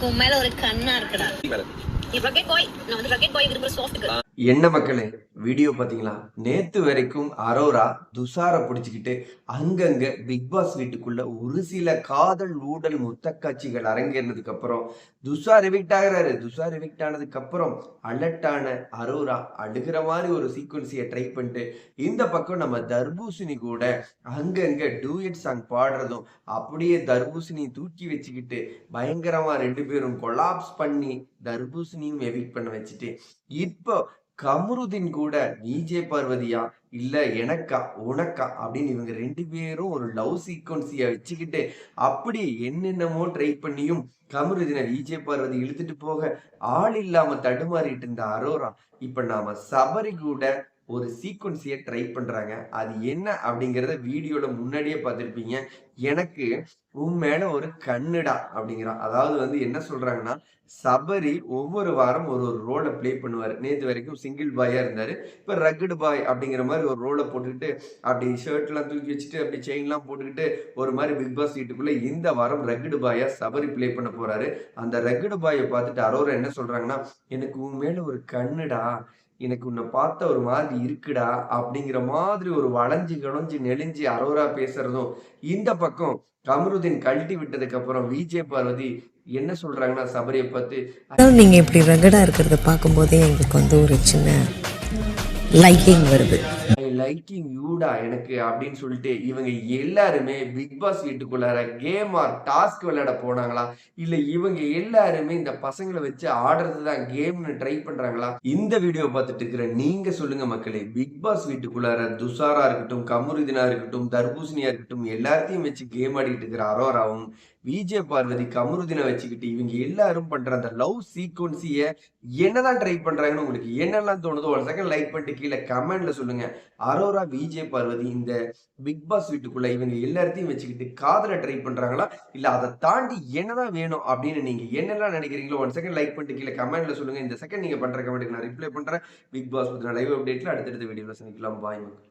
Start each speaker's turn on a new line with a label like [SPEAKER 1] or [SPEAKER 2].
[SPEAKER 1] உன் மேல ஒரு கண்ணா இருக்குடா. ரக்கெட் பாய் நான் வந்து ரக்கெட் பாய் விரும்புற சாஃப்ட்
[SPEAKER 2] என்ன மக்களே வீடியோ பார்த்தீங்களா? நேத்து வரைக்கும் அரோரா துஷாரை பிடிச்சிக்கிட்டு அங்கங்க பிக் பாஸ் வீட்டுக்குள்ள ஒரு சில காதல் ஊடல் முத்த காட்சிகள் அரங்கேறினதுக்கு அப்புறம் துஷார் எவிக்ட் ஆகிறாரு. துஷார் எவிக்ட் ஆனதுக்கு அப்புறம் அலர்ட்டான அரோரா அழுகிற மாதிரி ஒரு சீக்வன்சியை ட்ரை பண்ணிட்டு இந்த பக்கம் நம்ம தர்பூசணி கூட அங்கங்க டூயட் சாங் பாடுறதும் அப்படியே தர்பூசணி தூக்கி வச்சுக்கிட்டு பயங்கரமா ரெண்டு பேரும் கொலாப்ஸ் பண்ணி தர்பூசணியும் எவிக்ட் பண்ண வச்சுட்டு இப்போ கமருதீன் கூட விஜே பார்வதியா இல்ல எனக்கா உனக்கா அப்படின்னு இவங்க ரெண்டு பேரும் ஒரு லவ் சீக்வன்சிய வச்சுக்கிட்டு அப்படி என்னென்னமோ ட்ரை பண்ணியும் கமருதீனை விஜே பார்வதி இழுத்துட்டு போக ஆள் இல்லாம தடுமாறிட்டு இருந்த அரோரா இப்ப நாம சபரி கூட ஒரு சீக்வன்சியை ட்ரை பண்ணுறாங்க அது என்ன அப்படிங்கிறத வீடியோவில் முன்னாடியே பார்த்துருப்பீங்க. எனக்கு உன் மேலே ஒரு கண்ணுடா அப்படிங்கிறான். அதாவது வந்து என்ன சொல்கிறாங்கன்னா சபரி ஒவ்வொரு வாரம் ஒரு ஒரு ரோலை ப்ளே பண்ணுவார். நேற்று வரைக்கும் சிங்கிள் பாயாக இருந்தார். இப்போ ரக்கடு பாய் அப்படிங்கிற மாதிரி ஒரு ரோலை போட்டுக்கிட்டு அப்படி ஷர்ட்லாம் தூக்கி வச்சுட்டு அப்படி செயின்லாம் போட்டுக்கிட்டு ஒரு மாதிரி பிக் பாஸ் வீட்டுக்குள்ளே இந்த வாரம் ரக்கடு பாயா சபரி ப்ளே பண்ண போகிறாரு அந்த ரக்கடு பாயை பார்த்துட்டு அரோரா என்ன சொல்கிறாங்கன்னா எனக்கு உன் மேலே ஒரு கண்ணுடா. எனக்கு உன்னை பார்த்த ஒரு மாதிரி இருக்குடா அப்படிங்கிற மாதிரி ஒரு வளைஞ்சு களைஞ்சு நெளிஞ்சு அரோரா பேசுறதும் இந்த பக்கம் கமருதீன் கழட்டி விட்டதுக்கு அப்புறம் விஜே பார்வதி என்ன சொல்றாங்கன்னா சபரியை பார்த்து
[SPEAKER 3] அதாவது நீங்க இப்படி ரகடா இருக்கிறத பார்க்கும்போதே எங்களுக்கு வந்து ஒரு சின்ன லைக்கிங் வருது.
[SPEAKER 2] லைக்கிங் யூடா எனக்கு அப்படின்னு சொல்லிட்டு இவங்க எல்லாருமே பிக் பாஸ் வீட்டுக்குள்ளார கேம் ஆர் டாஸ்க் விளையாட போனாங்களா? இல்ல இவங்க எல்லாருமே இந்த பசங்களை வச்சு ஆடுறது தான் கேம்னு ட்ரை பண்றாங்களா? இந்த வீடியோ பார்த்துட்டு இருக்கிற நீங்க சொல்லுங்க மக்களே. பிக் பாஸ் வீட்டுக்குள்ளார துஷாரா இருக்கட்டும் கமருதினா இருக்கட்டும் தர்பூசணியா இருக்கட்டும் எல்லாத்தையும் வச்சு கேம் ஆடிட்டு இருக்கிற அரோராவும் விஜே பார்வதி கமருதினை வச்சுக்கிட்டு இவங்க எல்லாரும் பண்ற அந்த லவ் சீக்வன்சிய என்னதான் ட்ரை பண்றாங்கன்னு உங்களுக்கு என்னெல்லாம் தோணுதோ ஒரு செகண்ட் லைக் பண்ணிட்டு கீழே கமெண்ட்ல சொல்லுங்க. அரோரா விஜே பார்வதி இந்த பிக் பாஸ் வீட்டுக்குள்ள இவங்க எல்லாத்தையும் வச்சுக்கிட்டு காதல ட்ரை பண்றாங்களா? இல்ல அதை தாண்டி என்னதான் வேணும் அப்படின்னு நீங்க என்னெல்லாம் நினைக்கிறீங்களோ ஒன் செகண்ட் லைக் பண்ணிட்டு கீழே கமெண்ட்ல சொல்லுங்க. இந்த செகண்ட் நீங்க பண்ற கமெண்ட்டுக்கு நான் ரிப்ளை பண்றேன். பிக் பாஸ் பத்தின லைவ் அப்டேட்ல அடுத்தடுத்த வீடியோல சந்திக்கலாம். பாய் மக்கள்.